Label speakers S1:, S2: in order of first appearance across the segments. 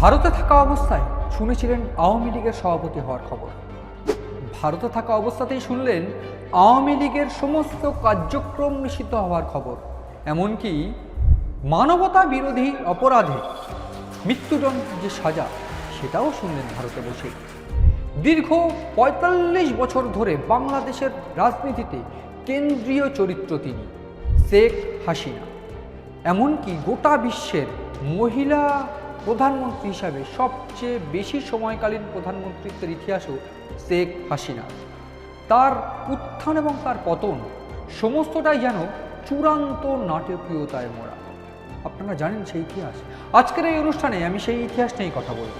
S1: ভারতে থাকা অবস্থায় শুনেছিলেন আওয়ামী লীগের সভাপতি হওয়ার খবর। ভারতে থাকা অবস্থাতেই শুনলেন আওয়ামী লীগের সমস্ত কার্যক্রম নিষিদ্ধ হওয়ার খবর। এমনকি মানবতা বিরোধী অপরাধে মৃত্যুদণ্ড যে সাজা, সেটাও শুনলেন ভারতে বসে। দীর্ঘ পঁয়তাল্লিশ বছর ধরে বাংলাদেশের রাজনীতিতে কেন্দ্রীয় চরিত্র তিনি, শেখ হাসিনা। এমনকি গোটা বিশ্বের মহিলা প্রধানমন্ত্রী হিসাবে সবচেয়ে বেশি সময়কালীন প্রধানমন্ত্রীত্বের ইতিহাসও শেখ হাসিনা তার উত্থান এবং তার পতন সমস্তটাই যেন চূড়ান্ত নাটকীয়তায় মোড়া। আপনারা জানেন সেই ইতিহাস। আজকের এই অনুষ্ঠানে আমি সেই ইতিহাস নিয়েই কথা বলব।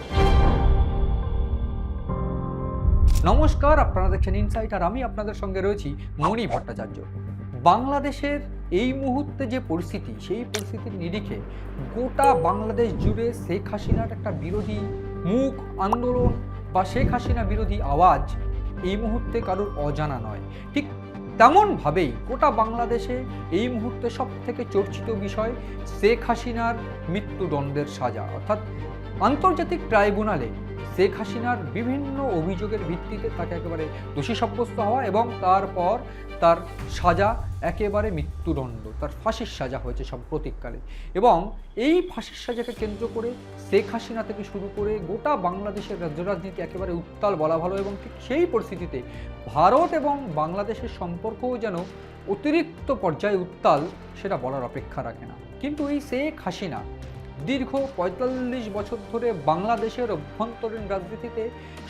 S1: নমস্কার, আপনারা দেখছেন ইনসাইট আর আমি আপনাদের সঙ্গে রয়েছি মণি ভট্টাচার্য। বাংলাদেশের এই মুহূর্তে যে পরিস্থিতি, সেই পরিস্থিতির নিরিখে গোটা বাংলাদেশ জুড়ে শেখ হাসিনার একটা বিরোধী মুখ আন্দোলন বা শেখ হাসিনা বিরোধী আওয়াজ এই মুহূর্তে কারোর অজানা নয়। ঠিক তেমনভাবেই গোটা বাংলাদেশে এই মুহূর্তে সব থেকে চর্চিত বিষয় শেখ হাসিনার মৃত্যুদণ্ডের সাজা। অর্থাৎ আন্তর্জাতিক ট্রাইব্যুনালে শেখ হাসিনার বিভিন্ন অভিযোগের ভিত্তিতে তাকে একেবারে দোষী সাব্যস্ত হওয়া এবং তারপর তার সাজা একেবারে মৃত্যুদণ্ড, তার ফাঁসির সাজা হয়েছে সাম্প্রতিককালে এবং এই ফাঁসির সাজাকে কেন্দ্র করে শেখ হাসিনা থেকে শুরু করে গোটা বাংলাদেশের রাজ্য রাজনীতি একেবারে উত্তাল, বলা ভালো এবং ঠিক সেই পরিস্থিতিতে ভারত এবং বাংলাদেশের সম্পর্কও যেন অতিরিক্ত পর্যায়ে উত্তাল, সেটা বলার অপেক্ষা রাখে না। কিন্তু এই শেখ হাসিনা দীর্ঘ পঁয়তাল্লিশ বছর ধরে বাংলাদেশের অভ্যন্তরীণ রাজনীতিতে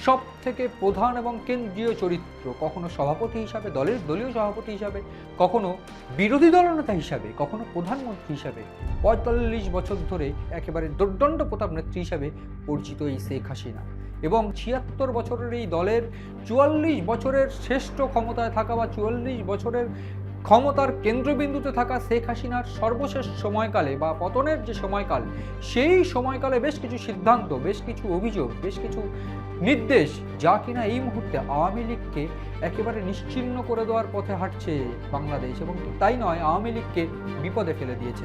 S1: সব থেকে প্রধান এবং কেন্দ্রীয় চরিত্র, কখনো সভাপতি হিসাবে, দলের দলীয় সভাপতি হিসাবে, কখনো বিরোধী দলনেতা হিসাবে, কখনো প্রধানমন্ত্রী হিসাবে, পঁয়তাল্লিশ বছর ধরে একেবারে দুর্দণ্ড প্রতাপ নেত্রী হিসাবে পরিচিত এই শেখ হাসিনা এবং ছিয়াত্তর বছরের এই দলের চুয়াল্লিশ বছরের শ্রেষ্ঠ ক্ষমতায় থাকা বা চুয়াল্লিশ বছরের ক্ষমতার কেন্দ্রবিন্দুতে থাকা শেখ হাসিনার সর্বশেষ সময়কালে বা পতনের যে সময়কাল, সেই সময়কালে বেশ কিছু সিদ্ধান্ত, বেশ কিছু অভিযোগ, বেশ কিছু নির্দেশ যা কিনা এই মুহূর্তে আওয়ামী লীগকে একেবারে নিশ্চিহ্ন করে দেওয়ার পথে হাঁটছে বাংলাদেশ এবং তাই নয়, আওয়ামী লীগকে বিপদে ফেলে দিয়েছে।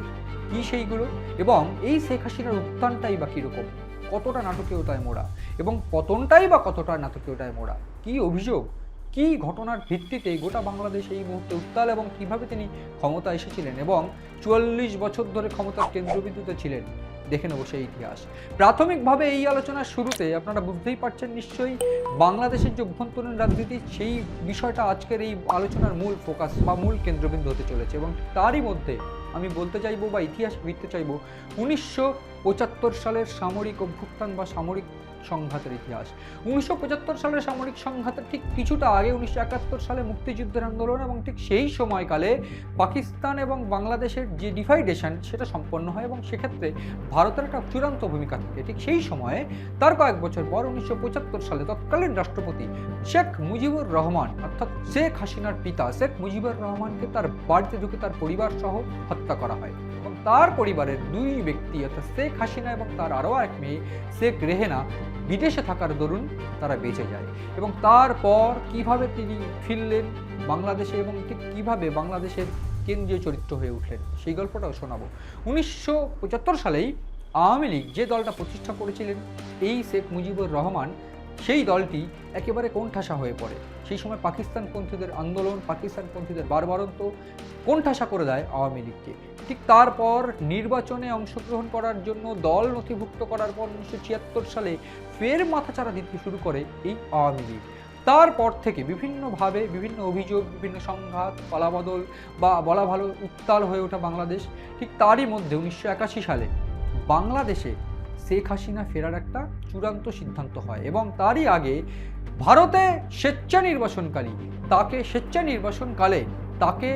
S1: কি সেইগুলো? এবং এই শেখ হাসিনার উত্থানটাই বা কীরকম? কতটা নাটকীয়তায় মোড়া? এবং পতনটাই বা কতটা নাটকীয়তায় মোড়া? কি অভিযোগ? কি ঘটনার ভিত্তিতে গোটা বাংলাদেশ এই মুহূর্তে উত্তাল এবং কীভাবে তিনি ক্ষমতা এসেছিলেন এবং চুয়াল্লিশ বছর ধরে ক্ষমতার কেন্দ্রবিন্দুতে ছিলেন? দেখে নেব সেই ইতিহাস। প্রাথমিকভাবে এই আলোচনার শুরুতে আপনারা বুঝতেই পারছেন নিশ্চয়ই বাংলাদেশের যে অভ্যন্তরীণ রাজনীতি, সেই বিষয়টা আজকের এই আলোচনার মূল ফোকাস বা মূল কেন্দ্রবিন্দু হতে চলেছে এবং তারই মধ্যে আমি বলতে চাইব বা ইতিহাস ভিত্তে চাইব, উনিশশো পঁচাত্তর সালের সামরিক অভ্যুত্থান বা সামরিক সংঘাতের ইতিহাস। উনিশশো পঁচাত্তর সালের সামরিক সংঘাতের ঠিক কিছুটা আগে, উনিশশো একাত্তর সালে মুক্তিযুদ্ধের আন্দোলন এবং ঠিক সেই সময়কালে পাকিস্তান এবং বাংলাদেশের যে ডিভাইডেশন, সেটা সম্পন্ন হয় এবং সেক্ষেত্রে ভারতের একটা চূড়ান্ত ভূমিকা থাকে। ঠিক সেই সময়ে, তার কয়েক বছর পর উনিশশো পঁচাত্তর সালে তৎকালীন রাষ্ট্রপতি শেখ মুজিবুর রহমান, অর্থাৎ শেখ হাসিনার পিতা শেখ মুজিবুর রহমানকে তার বাড়িতে ঢুকে তার পরিবার সহ হত্যা করা হয়। তার পরিবারের দুই ব্যক্তি, অর্থাৎ শেখ হাসিনা এবং তার আরও এক মেয়ে, শেখ রেহেনা, বিদেশে থাকার দরুন তারা বেঁচে যায়। এবং তারপর কীভাবে তিনি ফিরলেন বাংলাদেশে এবং ঠিক কীভাবে বাংলাদেশের কেন্দ্রীয় চরিত্র হয়ে উঠলেন, সেই গল্পটাও শোনাবো। উনিশশো পঁচাত্তর সালেই আওয়ামী লীগ যে দলটা প্রতিষ্ঠা করেছিলেন, এই শেখ মুজিবুর রহমান সেই দলটি একেবারে কোণঠাসা হয়ে পড়ে। সেই সময় পাকিস্তানপন্থীদের আন্দোলন, পাকিস্তানপন্থীদের বারবারন্ত কোণঠাসা করে দেয় আওয়ামী লীগকে। ঠিক তারপর নির্বাচনে অংশগ্রহণ করার জন্য দল নথিভুক্ত করার পর উনিশশো ছিয়াত্তর সালে ফের মাথাচাড়া দিতে শুরু করে এই আওয়ামী লীগ। তারপর থেকে বিভিন্নভাবে বিভিন্ন অভিযোগ, বিভিন্ন সংঘাত, পালাবদল বা বলা ভালো উত্তাল হয়ে ওঠা বাংলাদেশ, ঠিক তারই মধ্যে উনিশশো একাশি সালে বাংলাদেশে শেখ হাসিনা ফেরার একটা চূড়ান্ত সিদ্ধান্ত হয় এবং তারই আগে ভারতে স্বেচ্ছা নির্বাচনকারী তাকে স্বেচ্ছা নির্বাচনকালে তাকে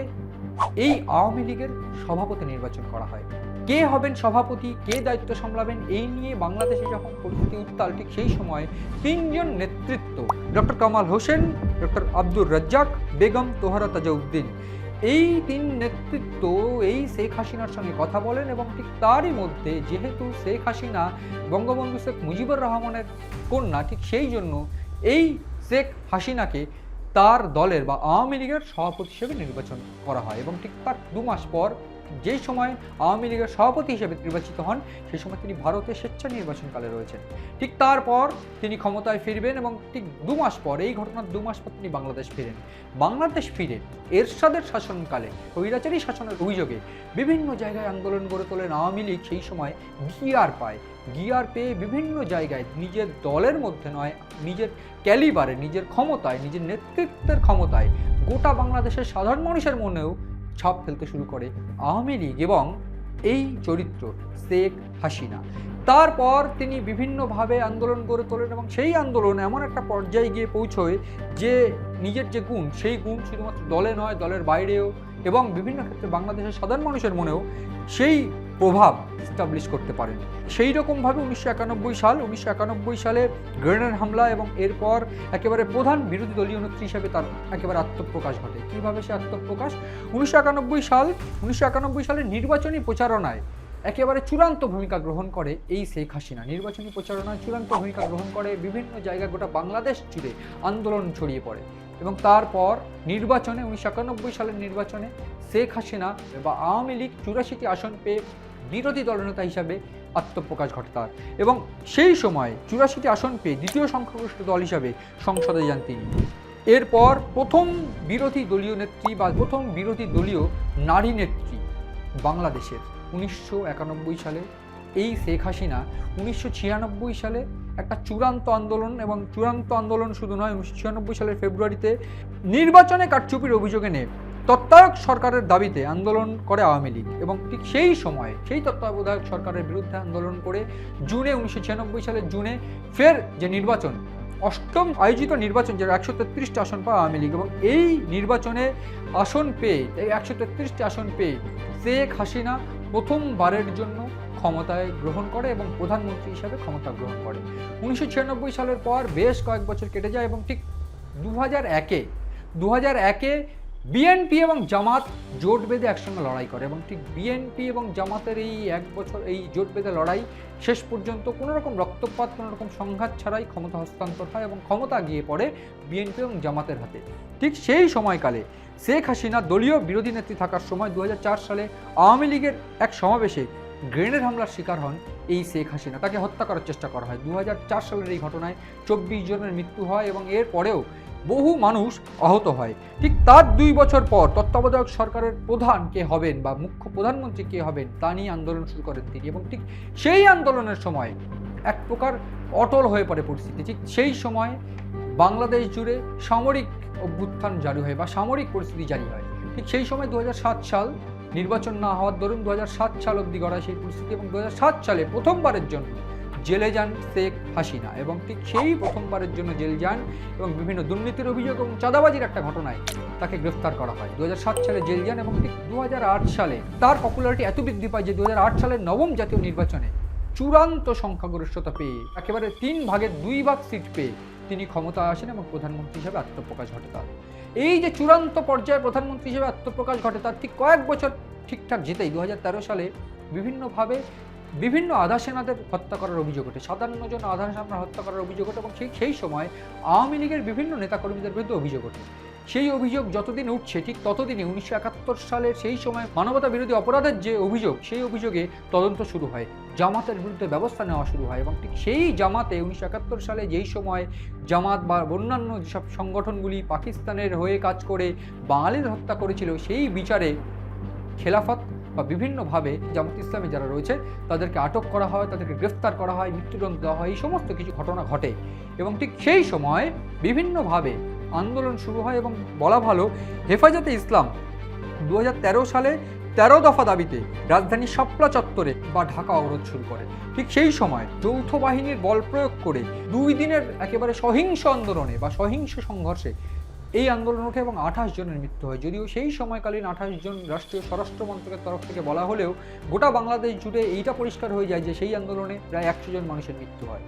S1: এই আওয়ামী লীগের সভাপতি নির্বাচন করা হয়। কে হবেন সভাপতি, কে দায়িত্ব সামলাবেন, এই নিয়ে বাংলাদেশে যখন পরিস্থিতি উত্তাল, ঠিক সেই সময় তিনজন নেতৃত্ব, ডক্টর কামাল হোসেন, ডক্টর আব্দুর রাজ্জাক, বেগম তোহারা তাজাউদ্দিন এই তিন নেতৃত্ব, এই শেখ হাসিনার সঙ্গে কথা বলেন এবং ঠিক তারই মধ্যে যেহেতু শেখ হাসিনা, বঙ্গবন্ধু শেখ মুজিবুর রহমানের কন্যা, ঠিক সেই জন্য এই শেখ হাসিনাকে তার দলের বা আওয়ামী লীগের সভাপতি হিসেবে নির্বাচন করা হয় এবং ঠিক তার দু মাস পর যেই সময় আওয়ামী লীগের সভাপতি হিসেবে নির্বাচিত হন সেই সময় তিনি ভারতে স্বেচ্ছা নির্বাচনকালে রয়েছেন। ঠিক তারপর তিনি ক্ষমতায় ফিরবেন এবং ঠিক দু মাস পর, এই ঘটনার দু মাস পর তিনি বাংলাদেশ ফিরেন। বাংলাদেশ ফিরে এরশাদের শাসনকালে, স্বৈরাচারী শাসনের অভিযোগে বিভিন্ন জায়গায় আন্দোলন গড়ে তোলেন আওয়ামী লীগ, সেই সময় গিয়ার পায়। গিয়ার পেয়ে বিভিন্ন জায়গায় নিজের দলের মধ্যে নয়, নিজের ক্যালিবারে, নিজের ক্ষমতায়, নিজের নেতৃত্বের ক্ষমতায় গোটা বাংলাদেশের সাধারণ মানুষের মনেও ছাপ ফেলতে শুরু করে আওয়ামী লীগ এবং এই চরিত্র শেখ হাসিনা। তারপর তিনি বিভিন্নভাবে আন্দোলন গড়ে তোলেন এবং সেই আন্দোলন এমন একটা পর্যায়ে গিয়ে পৌঁছয় যে নিজের যে গুণ, সেই গুণ শুধুমাত্র দলে নয়, দলের বাইরেও এবং বিভিন্ন ক্ষেত্রে বাংলাদেশের সাধারণ মানুষের মনেও সেই প্রভাব স্টাবলিশ করতে পারেন। সেই রকমভাবে উনিশশো একানব্বই সাল, উনিশশো একানব্বই সালে গ্রেনেড হামলা এবং এরপর একেবারে প্রধান বিরোধী দলীয় নেত্রী হিসেবে তার একেবারে আত্মপ্রকাশ ঘটে। কীভাবে সে আত্মপ্রকাশ? উনিশশো একানব্বই সাল, উনিশশো একানব্বই সালের নির্বাচনী প্রচারণায় একেবারে চূড়ান্ত ভূমিকা গ্রহণ করে এই শেখ হাসিনা। নির্বাচনী প্রচারণায় চূড়ান্ত ভূমিকা গ্রহণ করে বিভিন্ন জায়গায় গোটা বাংলাদেশ জুড়ে আন্দোলন ছড়িয়ে পড়ে এবং তারপর নির্বাচনে, উনিশশো একানব্বই সালের নির্বাচনে শেখ হাসিনা বা আওয়ামী লীগ চুরাশিটি আসন পেয়ে বিরোধী দলনেতা হিসাবে আত্মপ্রকাশ ঘটে তার এবং সেই সময় চুরাশিটি আসন পেয়ে দ্বিতীয় সংখ্যাগরিষ্ঠ দল হিসাবে সংসদে যান তিনি। এরপর প্রথম বিরোধী দলীয় নেত্রী বা প্রথম বিরোধী দলীয় নারী নেত্রী বাংলাদেশের উনিশশো একানব্বই সালে, এই শেখ হাসিনা উনিশশো ছিয়ানব্বই সালে একটা চূড়ান্ত আন্দোলন এবং চূড়ান্ত আন্দোলন শুধু নয়, উনিশশো সালের ফেব্রুয়ারিতে নির্বাচনে কারচুপির অভিযোগে নিয়ে। তত্ত্বাবধায়ক সরকারের দাবিতে আন্দোলন করে আওয়ামী লীগ এবং ঠিক সেই সময়ে সেই তত্ত্বাবধায়ক সরকারের বিরুদ্ধে আন্দোলন করে জুনে উনিশশো ছিয়ানব্বই সালের জুনে ফের যে নির্বাচন, অষ্টম আয়োজিত নির্বাচন যেটা একশো তেত্রিশটি আসন পায় আওয়ামী লীগ এবং এই নির্বাচনে আসন পেয়ে, এই একশো তেত্রিশটি আসন পেয়ে শেখ হাসিনা প্রথমবারের জন্য ক্ষমতায় গ্রহণ করে এবং প্রধানমন্ত্রী হিসাবে ক্ষমতা গ্রহণ করে। উনিশশো ছিয়ানব্বই সালের পর বেশ কয়েক বছর কেটে যায় এবং ঠিক দু হাজার একে দু হাজার একে বিএনপি এবং জামাত জোট বেঁধে একসঙ্গে লড়াই করে এবং ঠিক বিএনপি এবং জামাতের এই এক বছর এই জোট বেঁধে লড়াই শেষ পর্যন্ত কোনো রকম রক্তপাত, কোনো রকম সংঘাত ছাড়াই ক্ষমতা হস্তান্তর হয় এবং ক্ষমতা গিয়ে পড়ে বিএনপি এবং জামাতের হাতে। ঠিক সেই সময়কালে শেখ হাসিনা দলীয় বিরোধী নেত্রী থাকার সময় দু হাজার চার সালে আওয়ামী লীগের এক সমাবেশে গ্রেনেড হামলার শিকার হন এই শেখ হাসিনা। তাকে হত্যা করার চেষ্টা করা হয়। দু হাজার চার সালের এই ঘটনায় চব্বিশ জনের মৃত্যু হয় এবং এর পরেও বহু মানুষ আহত হয়। ঠিক তার দুই বছর পর তত্ত্বাবধায়ক সরকারের প্রধান কে হবেন বা মুখ্য প্রধানমন্ত্রী কে হবেন, তা নিয়ে আন্দোলন শুরু করেন তিনি এবং ঠিক সেই আন্দোলনের সময় এক প্রকার অটল হয়ে পড়ে পরিস্থিতি। ঠিক সেই সময় বাংলাদেশ জুড়ে সামরিক অভ্যুত্থান জারি হয় বা সামরিক পরিস্থিতি জারি হয়। ঠিক সেই সময় দু হাজার সাত সাল নির্বাচন না হওয়ার দরুন দু হাজার সাত সাল অবধি গড়ায় সেই পরিস্থিতি এবং দু হাজার সাত সালে প্রথমবারের জন্য জেলে যান শেখ হাসিনা এবং ঠিক সেই প্রথমবারের জন্য জেল যান এবং বিভিন্ন দুর্নীতির অভিযোগ এবং চাঁদাবাজির একটা ঘটনায় তাকে গ্রেফতার করা হয়। দু হাজার সাত সালে জেল যান এবং ঠিক দু হাজার আট সালে তার পপুলারিটি এত বৃদ্ধি পায় যে দু হাজার আট সালের নবম জাতীয় নির্বাচনে চূড়ান্ত সংখ্যাগরিষ্ঠতা পেয়ে একেবারে তিন ভাগের দুই ভাগ সিট পেয়ে তিনি ক্ষমতা আসেন এবং প্রধানমন্ত্রী হিসাবে আত্মপ্রকাশ ঘটে তার। এই যে চূড়ান্ত পর্যায়ে প্রধানমন্ত্রী হিসেবে আত্মপ্রকাশ ঘটে, তার ঠিক কয়েক বছর ঠিকঠাক জিতেই। দু হাজার তেরো সালে বিভিন্নভাবে বিভিন্ন আধা সেনাদের হত্যা করার অভিযোগ ওঠে। সাতান্ন জন আধা সেনা হত্যা করার অভিযোগ ওঠে এবং সেই সেই সময় আওয়ামী লীগের বিভিন্ন নেতাকর্মীদের বিরুদ্ধে অভিযোগ ওঠে। সেই অভিযোগ যতদিন উঠছে, ঠিক ততদিনই উনিশশো একাত্তর সালের সেই সময় মানবতা বিরোধী অপরাধের যে অভিযোগ, সেই অভিযোগে তদন্ত শুরু হয়। জামাতের বিরুদ্ধে ব্যবস্থা নেওয়া শুরু হয় এবং ঠিক সেই জামাতে উনিশশো একাত্তর সালে যেই সময় জামাত বা অন্যান্য যেসব সংগঠনগুলি পাকিস্তানের হয়ে কাজ করে বাঙালিদের হত্যা করেছিল, সেই বিচারে খেলাফত বা বিভিন্নভাবে জামাত ইসলামে যারা রয়েছে, তাদেরকে আটক করা হয়, তাদেরকে গ্রেফতার করা হয়, মৃত্যুদণ্ড দেওয়া হয়, এই সমস্ত কিছু ঘটনা ঘটে। এবং ঠিক সেই সময় বিভিন্নভাবে আন্দোলন শুরু হয় এবং বলা ভালো হেফাজতে ইসলাম দু হাজার তেরো সালে তেরো দফা দাবিতে রাজধানী শাপলা চত্বরে বা ঢাকা অবরোধ শুরু করে। ঠিক সেই সময় যৌথ বাহিনীর বল প্রয়োগ করে দুই দিনের একেবারে সহিংস আন্দোলনে বা সহিংস সংঘর্ষে এই আন্দোলন ওঠে এবং আঠাশ জনের মৃত্যু হয়। যদিও সেই সময়কালীন আঠাশ জন রাষ্ট্রীয় স্বরাষ্ট্র মন্ত্রকের তরফ থেকে বলা হলেও গোটা বাংলাদেশ জুড়ে এইটা পরিষ্কার হয়ে যায় যে সেই আন্দোলনে প্রায় একশো জন মানুষের মৃত্যু হয়।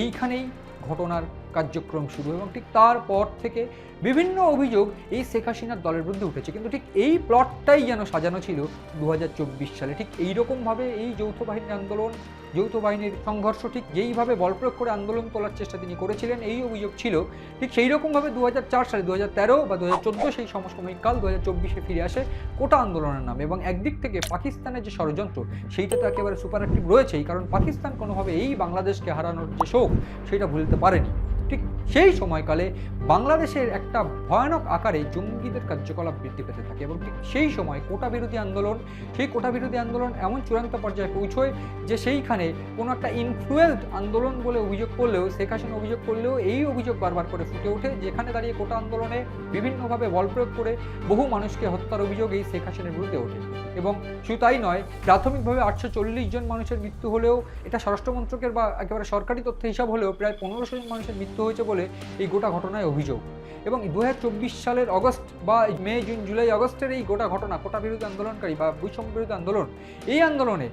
S1: এইখানেই ঘটনার কার্যক্রম শুরু এবং ঠিক তারপর থেকে বিভিন্ন অভিযোগ এই শেখ হাসিনার দলের বিরুদ্ধে উঠেছে। কিন্তু ঠিক এই প্লটটাই যেন সাজানো ছিল দু হাজার চব্বিশ সালে। ঠিক এইরকমভাবে এই যৌথ বাহিনীর আন্দোলন, যৌথ বাহিনীর সংঘর্ষ ঠিক যেইভাবে বল প্রয়োগ করে আন্দোলন তোলার চেষ্টা তিনি করেছিলেন, এই অভিযোগ ছিল। ঠিক সেই রকমভাবে দু হাজার চার সালে দু হাজার তেরো বা দু হাজার চোদ্দ সেই সমসাময়িক দু হাজার চব্বিশে ফিরে আসে কোটা আন্দোলনের নামে এবং একদিক থেকে পাকিস্তানের যে ষড়যন্ত্র, সেইটা তো একেবারে সুপার অ্যাক্টিভ রয়েছেই। কারণ পাকিস্তান কোনোভাবে এই বাংলাদেশকে হারানোর যে শোক, সেটা ভুলতে পারেনি। ঠিক সেই সময়কালে বাংলাদেশের একটা ভয়ানক আকারে জঙ্গিদের কার্যকলাপ বৃদ্ধি পেতে থাকে এবং ঠিক সেই সময় কোটা বিরোধী আন্দোলন, সেই কোটা বিরোধী আন্দোলন এমন চূড়ান্ত পর্যায়ে পৌঁছয় যে সেইখানে কোনো একটা ইনফ্লুয়েন্সড আন্দোলন বলে অভিযোগ করলেও, শেখ হাসিনা অভিযোগ করলেও এই অভিযোগ বারবার করে ফুটে ওঠে যেখানে দাঁড়িয়ে কোটা আন্দোলনে বিভিন্নভাবে বল প্রয়োগ করে বহু মানুষকে হত্যার অভিযোগ এই শেখ হাসিনার বিরুদ্ধে ওঠে। এবং শুধু তাই নয়, প্রাথমিকভাবে আটশো চল্লিশ জন মানুষের মৃত্যু হলেও, এটা স্বরাষ্ট্র মন্ত্রকের বা একেবারে সরকারি তথ্য হিসাব হলেও প্রায় পনেরোশো জন মানুষের মৃত্যু হয়েছে বলে এই গোটা ঘটনায় অভিযোগ। এবং দু হাজার চব্বিশ সালের অগস্ট বা মে, জুন, জুলাই, আগস্টের এই গোটা ঘটনা, কোটা বিরোধী আন্দোলনকারী বা বৈষম্য বিরোধী আন্দোলন, এই আন্দোলনে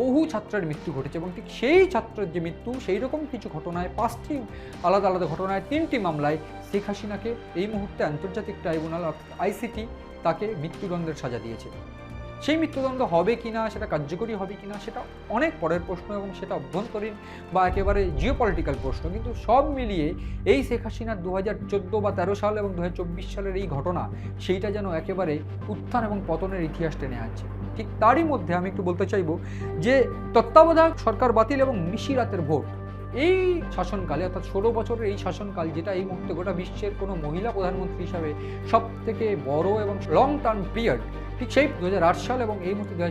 S1: বহু ছাত্রের মৃত্যু ঘটেছে এবং ঠিক সেই ছাত্রের যে মৃত্যু, সেই রকম কিছু ঘটনায় পাঁচটি আলাদা আলাদা ঘটনায় তিনটি মামলায় শেখ হাসিনাকে এই মুহূর্তে আন্তর্জাতিক ট্রাইব্যুনাল আইসিটি তাকে মৃত্যুদণ্ডের সাজা দিয়েছে। সেই মৃত্যুদণ্ড হবে কি না সেটা কার্যকরী হবে কি না সেটা অনেক পরের প্রশ্ন এবং সেটা অভ্যন্তরীণ বা একেবারে জিও পলিটিক্যাল প্রশ্ন। কিন্তু সব মিলিয়ে এই শেখ হাসিনার দু হাজার চোদ্দ বা তেরো সাল এবং দু হাজার চব্বিশ সালের এই ঘটনা, সেইটা যেন একেবারে উত্থান এবং পতনের ইতিহাস টেনে আনছে। ঠিক তারই মধ্যে আমি একটু বলতে চাইব যে তত্ত্বাবধায়ক সরকার বাতিল এবং মিশিরাতের ভোট, এই শাসনকালে অর্থাৎ ষোলো বছরের এই শাসনকাল যেটা এই মুহূর্তে গোটা বিশ্বের কোনো মহিলা প্রধানমন্ত্রী হিসাবে সব থেকে বড় এবং লং টার্ম পিরিয়ড ঠিক সেই দু হাজার আট সাল এবং এই মুহূর্তে দু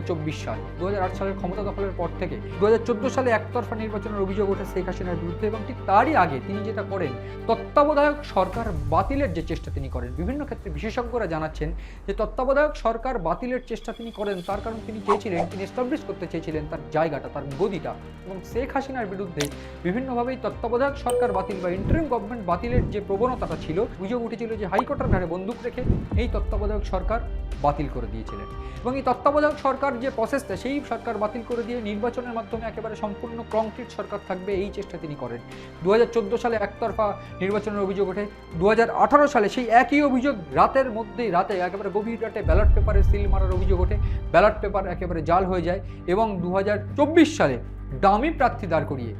S1: সাল। দু হাজার আট সালের ক্ষমতা দখলের পর থেকে দু হাজার চোদ্দ সালে একতরফা নির্বাচনের অভিযোগ ওঠে শেখ হাসিনার বিরুদ্ধে এবং ঠিক তারই আগে তিনি যেটা করেন, তত্ত্বাবধায়ক সরকার বাতিলের যে চেষ্টা তিনি করেন। বিভিন্ন ক্ষেত্রে বিশেষজ্ঞরা জানাচ্ছেন যে তত্ত্বাবধায়ক সরকার বাতিলের চেষ্টা তিনি করেন, তার কারণ তিনি চেয়েছিলেন, তিনি এস্টাবলিশ করতে চেয়েছিলেন তার জায়গাটা, তার গদিটা এবং শেখ হাসিনার বিরুদ্ধে বিভিন্নভাবেই তত্ত্বাবধায়ক সরকার বাতিল বা ইন্টারিম গভর্নমেন্ট বাতিলের যে প্রবণতাটা ছিল, অভিযোগ উঠেছিল যে হাইকোর্টের ঘাড়ে বন্দুক রেখে এই তত্ত্বাবধায়ক সরকার বাতিল করে দিয়েছিলেন। এবং এই তত্ত্বাবধায়ক সরকার যে প্রসেসটা সেই সরকার বাতিল করে দিয়ে নির্বাচনের মাধ্যমে একেবারে সম্পূর্ণ কংক্রিট সরকার থাকবে, এই চেষ্টা তিনি করেন। দু হাজার চোদ্দ সালে একতরফা নির্বাচনের অভিযোগ ওঠে। দু হাজার আঠারো সালে সেই একই অভিযোগ রাতের মধ্যেই, রাতে একেবারে গভীর রাতে ব্যালট পেপারে সিল মারার অভিযোগ ওঠে। ব্যালট পেপার একেবারে জাল হয়ে যায় এবং দু হাজার চব্বিশ সালে ডামি প্রার্থী দাঁড় করিয়ে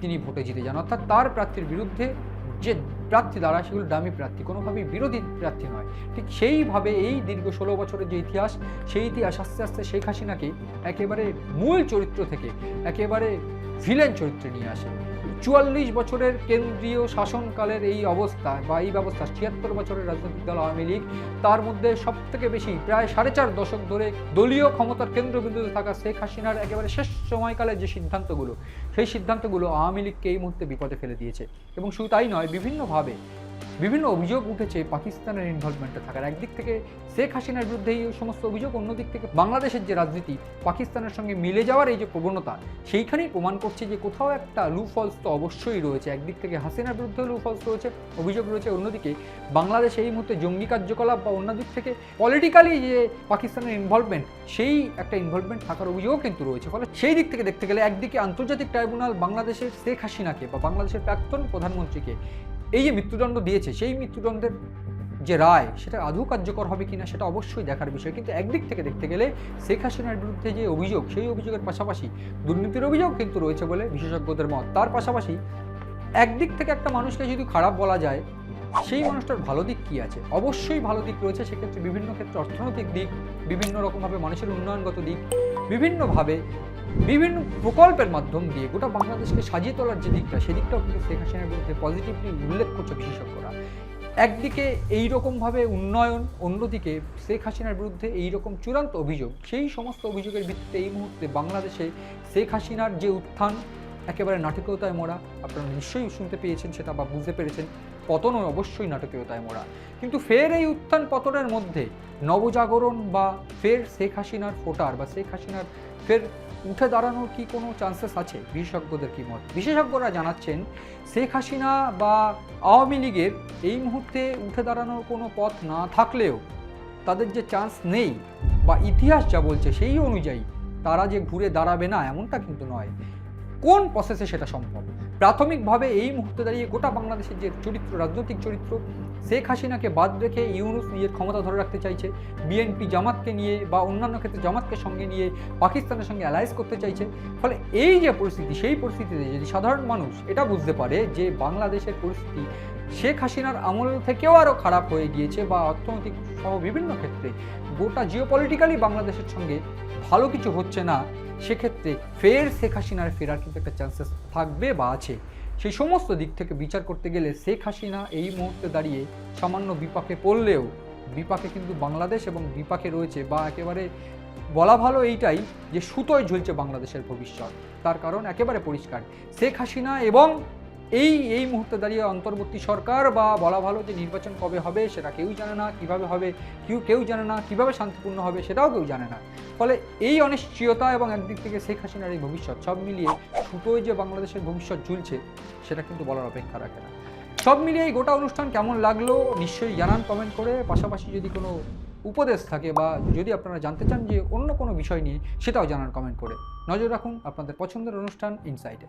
S1: তিনি ভোটে জিতে যান। অর্থাৎ তার প্রার্থীর বিরুদ্ধে যে প্রার্থী দ্বারা সেগুলো দামি প্রার্থী, কোনোভাবেই বিরোধী প্রার্থী নয়। ঠিক সেইভাবে এই দীর্ঘ ষোলো বছরের যে ইতিহাস, সেই ইতিহাস আস্তে আস্তে শেখ হাসিনাকে একেবারে মূল চরিত্র থেকে, একেবারে ভিলেন চরিত্রে নিয়ে আসে। চুয়াল্লিশ বছরের কেন্দ্রীয় শাসনকালের এই অবস্থা বা এই ব্যবস্থা, ছিয়াত্তর বছরের রাজনৈতিক দল আওয়ামী লীগ, তার মধ্যে সব থেকে বেশি, প্রায় সাড়ে চার দশক ধরে দলীয় ক্ষমতার কেন্দ্রবিন্দুতে থাকা শেখ হাসিনার একেবারে শেষ সময়কালে যে সিদ্ধান্তগুলো, সেই সিদ্ধান্তগুলো আওয়ামী লীগকে এই মুহূর্তে বিপদে ফেলে দিয়েছে। এবং শুধু তাই নয়, বিভিন্নভাবে বিভিন্ন অভিযোগ উঠেছে পাকিস্তানের ইনভলভমেন্টে থাকার। একদিক থেকে শেখ হাসিনার বিরুদ্ধে এই সমস্ত অভিযোগ, অন্যদিক থেকে বাংলাদেশের যে রাজনীতি, পাকিস্তানের সঙ্গে মিলে যাওয়ার এই যে প্রবণতা, সেইখানেই প্রমাণ করছে যে কোথাও একটা লু ফলস তো অবশ্যই রয়েছে। একদিক থেকে হাসিনার বিরুদ্ধে লু ফলস রয়েছে, অভিযোগ রয়েছে, অন্যদিকে বাংলাদেশ এই মুহূর্তে জঙ্গি কার্যকলাপ বা অন্যদিক থেকে পলিটিক্যালি যে পাকিস্তানের ইনভলভমেন্ট সেই একটা ইনভলভমেন্ট থাকার অভিযোগও কিন্তু রয়েছে। ফলে সেই দিক থেকে দেখতে গেলে একদিকে আন্তর্জাতিক ট্রাইব্যুনাল বাংলাদেশের শেখ হাসিনাকে বা বাংলাদেশের প্রাক্তন প্রধানমন্ত্রীকে এই যে মৃত্যুদণ্ড দিয়েছে, সেই মৃত্যুদণ্ডের যে রায়, সেটা আধু কার্যকর হবে কিনা সেটা অবশ্যই দেখার বিষয়। কিন্তু একদিক থেকে দেখতে গেলে শেখ হাসিনার বিরুদ্ধে যে অভিযোগ, সেই অভিযোগের পাশাপাশি দুর্নীতির অভিযোগ কিন্তু রয়েছে বলে বিশেষজ্ঞদের মত। তার পাশাপাশি একদিক থেকে একটা মানুষকে যদি খারাপ বলা যায় সেই মানুষটার ভালো দিক কী আছে? অবশ্যই ভালো দিক রয়েছে, সেক্ষেত্রে বিভিন্ন ক্ষেত্রে অর্থনৈতিক দিক, বিভিন্ন রকমভাবে মানুষের উন্নয়নগত দিক, বিভিন্নভাবে বিভিন্ন প্রকল্পের মাধ্যম দিয়ে গোটা বাংলাদেশকে সাজিয়ে তোলার যে দিকটা সেদিকটাও কিন্তু শেখ হাসিনার বিরুদ্ধে পজিটিভলি উল্লেখ করছে বিশেষজ্ঞরা। একদিকে এই রকমভাবে উন্নয়ন, অন্যদিকে শেখ হাসিনার বিরুদ্ধে এই রকম চূড়ান্ত অভিযোগ, সেই সমস্ত অভিযোগের ভিত্তিতে এই মুহূর্তে বাংলাদেশে শেখ হাসিনার যে উত্থান, একেবারে নাটকীয়তায় মরা আপনারা নিশ্চয়ই শুনতে পেয়েছেন সেটা বা বুঝতে পেরেছেন। পতনও অবশ্যই নাটকীয়তায় মোড়া। কিন্তু ফের এই উত্থান পতনের মধ্যে নবজাগরণ বা ফের শেখ হাসিনার ফোটার বা শেখ হাসিনার ফের উঠে দাঁড়ানোর কি কোনো চান্সেস আছে? বিশেষজ্ঞদের কি মত? বিশেষজ্ঞরা জানাচ্ছেন, শেখ হাসিনা বা আওয়ামী লীগের এই মুহূর্তে উঠে দাঁড়ানোর কোনো পথ না থাকলেও তাদের যে চান্স নেই বা ইতিহাস যা বলছে সেই অনুযায়ী তারা যে ঘুরে দাঁড়াবে না, এমনটা কিন্তু নয়। কোন প্রসেসে সেটা সম্ভব? প্রাথমিকভাবে এই মুহূর্তে দাঁড়িয়ে গোটা বাংলাদেশের যে চরিত্র, রাজনৈতিক চরিত্র, শেখ হাসিনাকে বাদ রেখে ইউনুস নিজের ক্ষমতা ধরে রাখতে চাইছে, বিএনপি জামাতকে নিয়ে বা অন্যান্য ক্ষেত্রে জামাতকে সঙ্গে নিয়ে পাকিস্তানের সঙ্গে অ্যালায়েন্স করতে চাইছে, ফলে এই যে পরিস্থিতি, সেই পরিস্থিতিতে যদি সাধারণ মানুষ এটা বুঝতে পারে যে বাংলাদেশের পরিস্থিতি শেখ হাসিনার আমল থেকেও আরও খারাপ হয়ে গিয়েছে বা অর্থনৈতিক সহ বিভিন্ন ক্ষেত্রে। গোটা জিওপলিটিক্যালি বাংলাদেশের সঙ্গে ভালো কিছু হচ্ছে না, সেক্ষেত্রে ফের শেখ হাসিনার ফেরার কিন্তু একটা চান্সেস থাকবে বা আছে। সেই সমস্ত দিক থেকে বিচার করতে গেলে শেখ হাসিনা এই মুহূর্তে দাঁড়িয়ে সামান্য বিপাকে পড়লেও, বিপাকে কিন্তু বাংলাদেশ এবং বিপাকে রয়েছে বা একেবারে বলা ভালো এইটাই যে সুতোয় ঝুলছে বাংলাদেশের ভবিষ্যৎ। তার কারণ একেবারে পরিষ্কার। শেখ হাসিনা এবং এই এই মুহূর্তে দাঁড়িয়ে অন্তর্বর্তী সরকার বা বলা ভালো যে নির্বাচন কবে হবে সেটা কেউ জানে না, কীভাবে হবে, কেউ কেউ জানে না, কীভাবে শান্তিপূর্ণ হবে সেটাও কেউ জানে না। ফলে এই অনিশ্চয়তা এবং একদিক থেকে শেখ হাসিনার এই ভবিষ্যৎ সব মিলিয়ে সুতোয় যে বাংলাদেশের ভবিষ্যৎ ঝুলছে, সেটা কিন্তু বলার অপেক্ষা রাখে না। সব মিলিয়ে এই গোটা অনুষ্ঠান কেমন লাগল, নিশ্চয়ই জানান কমেন্ট করে। পাশাপাশি যদি কোনো উপদেশ থাকে বা যদি আপনারা জানতে চান যে অন্য কোনো বিষয় নিয়ে, সেটাও জানান কমেন্ট করে। নজর রাখুন আপনাদের পছন্দের অনুষ্ঠান ইনসাইটে